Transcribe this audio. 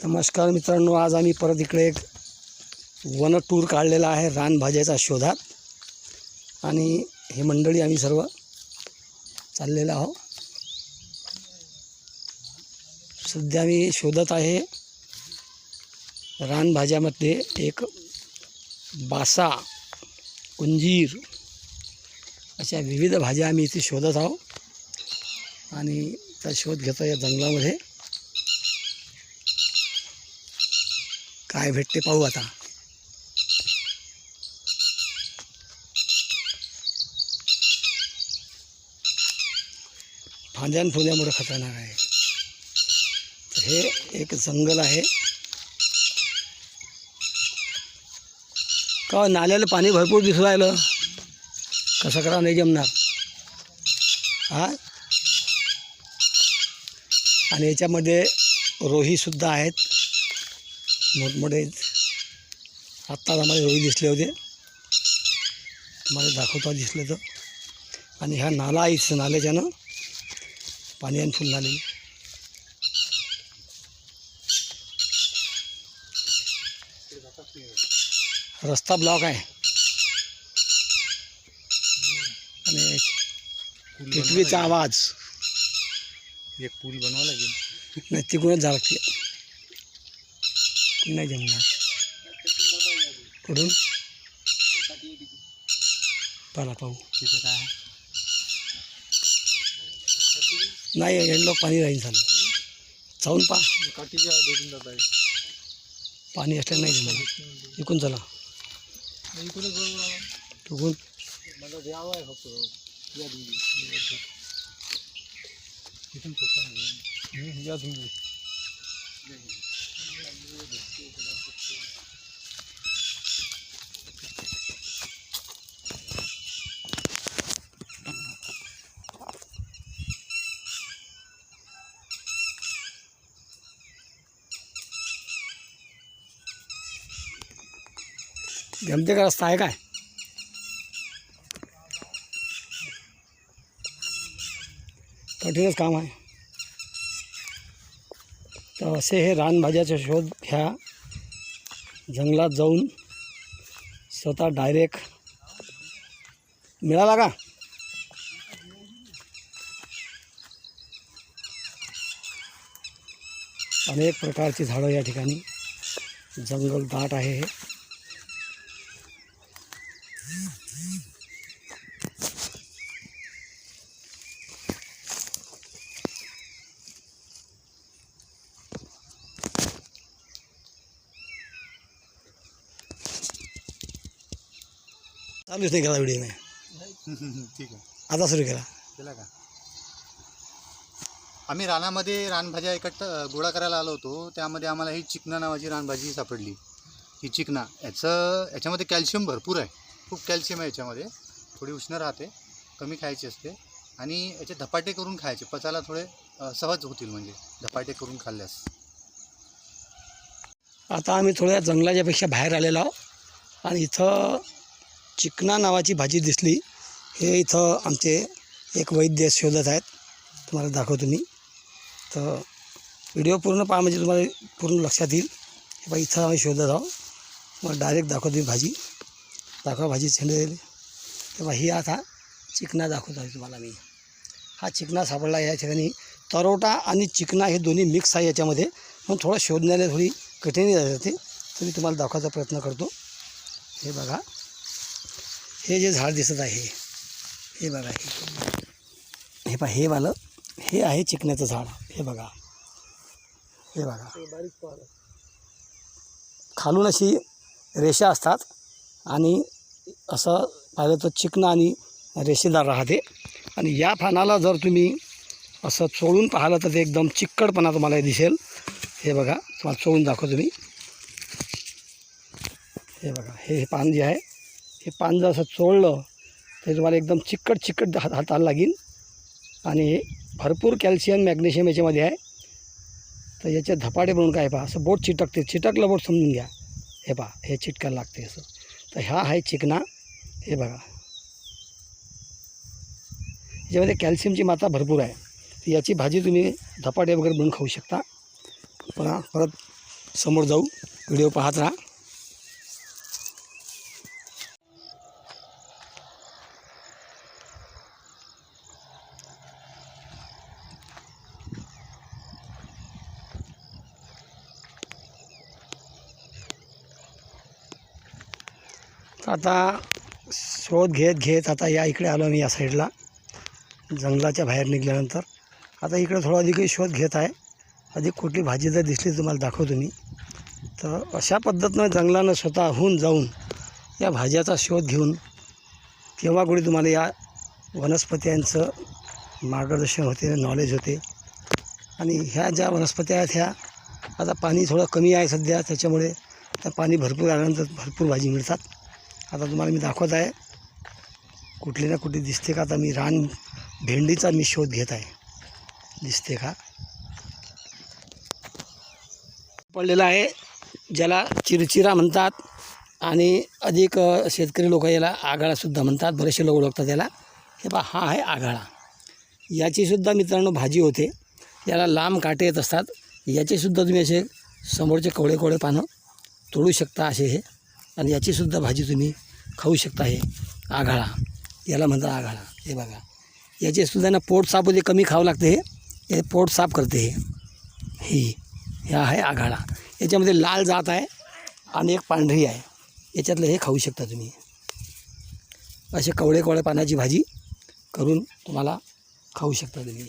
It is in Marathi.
नमस्कार मित्रांनो आज आम्ही परत इकडे एक वन टूर काढलेला आहे रानभाज्याच्या शोधात आणि हे मंडळी आम्ही सर्व चाललेलो आहो सध्या मी शोधत आहे रानभाज्यामध्ये एक बासा कुंजीर अशा विविध भाज्या आम्ही इथे शोधत आहोत. आणि त्या शोध घेतो या जंगलामध्ये. काय भेटते पाहू आता. फांद्यान फुल्यामुळे खतरनाक आहे. तर हे एक जंगल आहे. का नाल्याला पाणी भरपूर दिसू राहिलं? कसं करा नाही जमणार. हा? आणि याच्यामध्ये रोहीसुद्धा आहेत. मोठमोठे आत्ताच आम्हाला रोही दिसले होते. मला दाखवता दिसले तर. आणि ह्या नाला आहे नाल्याच्यानं पाणी आणि फुल नाले रस्ता ब्लॉक आहे. आणि टिटवीचा आवाज. एक पूल बनवा लागेल नाही तिकडूनच जा लागते नाही जमणार. कुठून पाला पाहू. तिथं काय आहे? नाही यांना पाणी राहील झालं. जाऊन पा काठीच्या पाणी असलं नाही जमणार. इकून चला. इकडे बरोबर आहे. मला द्यावं आहे फक्त या तुम्ही इथून सोपं आहे हम्म, या तुम्ही जमते का रस्ता आहे काय कठीणच काम आहे तर असे हे रानभाज्याचा शोध घ्या जंगलात जाऊन स्वतः डायरेक्ट मिळाला का? अनेक प्रकारची झाडं या ठिकाणी जंगल दाट आहे हे. चालूच नाही केला व्हिडिओ नाही ठीक आहे. आता सुरू केला. केला का? आम्ही रानामध्ये रानभाज्या एकट गोळा करायला आलो होतो. त्यामध्ये आम्हाला ही चिकना नावाची रानभाजी सापडली. ही चिकना. याचं याच्यामध्ये कॅल्शियम भरपूर आहे. खूप कॅल्शियम आहे याच्यामध्ये. थोडी उष्ण राहते. कमी खायची असते. आणि याचे धपाटे करून खायचे. पचायला थोडे सहज होतील म्हणजे. धपाटे करून खाल्ल्यास. आता आम्ही थोड्या जंगलाच्यापेक्षा बाहेर आलेलो आहोत. आणि इथं चिकना नावाची भाजी दिसली. हे इथं आमचे एक वैद्य शोधत आहेत. तुम्हाला दाखवतो मी. तर व्हिडिओ पूर्ण पहा म्हणजे तुम्हाला पूर्ण लक्षात येईल. हे बा इथं आम्ही शोधत आहोत. मग डायरेक्ट दाखवतो मी भाजी. दाखवा भाजी छेंडलेली तेव्हा ही आता चिकना दाखवत आहे तुम्हाला मी. हा चिकना सापडला या ठिकाणी. तरोटा आणि चिकना हे दोन्ही मिक्स आहे याच्यामध्ये. म्हणून थोडं शोधण्याला थोडी कठीण जाते तर मी तुम्हाला दाखवायचा प्रयत्न करतो. हे बघा. हे जे झाड दिसत आहे हे बघा. हे हे पा हे वालं हे आहे चिकण्याचं झाड. हे बघा. हे बघा. खालून अशी रेषा असतात आणि असं पाहिलं तर चिकणं आणि रेषेदार राहते. आणि या फानाला जर तुम्ही असं चोळून पाहिलं तर ते एकदम चिक्कडपणा तुम्हाला दिसेल. हे बघा तुम्हाला चोळून दाखवतो मी. हे बघा हे हे पान जे आहे हे पान जर असं चोळलं तर तुम्हाला एकदम चिकट चिकट हात हाताला लागेल आणि भरपूर कॅल्शियम मॅग्नेशियम याच्यामध्ये आहे. तर याचे धपाटे बनवून काय पहा असं बोट चिटकते. चिटकलं बोट समजून घ्या. हे पहा हे चिटकायला लागते असं. तर ह्या आहे चिकना. हे बघा. याच्यामध्ये कॅल्शियमची मात्रा भरपूर आहे. तर याची भाजी तुम्ही धपाटे वगैरे बनवून खाऊ शकता. पुन्हा परत समोर जाऊ. व्हिडिओ पाहत राहा. आता शोध घेत घेत आता या इकडे आलो मी या साईडला. जंगलाच्या बाहेर निघाल्यानंतर आता इकडे थोडा अधिकही शोध घेत आहे. अधिक कुठली भाजी जर दिसली तुम्हाला दाखवतो मी. तर अशा पद्धतीनं जंगलानं स्वतःहून जाऊन या भाज्याचा शोध घेऊन केव्हा कुठे तुम्हाला या वनस्पत्यांचं मार्गदर्शन होते नॉलेज होते. आणि ह्या ज्या वनस्पत्या आहेत ह्या आता पाणी थोडं कमी आहे सध्या त्याच्यामुळे त्या पाणी भरपूर आल्यानंतर भरपूर भाजी मिळतात. आता तुम्हाला मी दाखवत आहे. कुठली ना कुठली दिसते का? आता मी रान भेंडीचा मी शोध घेत आहे. दिसते का? पडलेला आहे ज्याला चिरचिरा म्हणतात आणि अधिक शेतकरी लोक याला आगाळासुद्धा म्हणतात. बरेचसे लोक ओळखतात याला. हे पहा हा आहे आगाळा याचीसुद्धा मित्रांनो भाजी होते. याला लांब काटे येत असतात. याचेसुद्धा तुम्ही असे समोरचे कवळे कवळे पानं तोडू शकता असे हे. आणि याचीसुद्धा भाजी तुम्ही खाऊ शकता हे आघाळा. याला म्हणतात आघाळा. हे बघा. याचेसुद्धा ना पोट साफ होते कमी खावं लागते हे. हे पोट साफ करते हे. ही. ह्या आहे आघाळा. याच्यामध्ये लाल जात आहे आणि एक पांढरी आहे. याच्यातलं हे खाऊ शकता तुम्ही. असे कवळे कवळे पानाची भाजी करून तुम्हाला खाऊ शकता तुम्ही.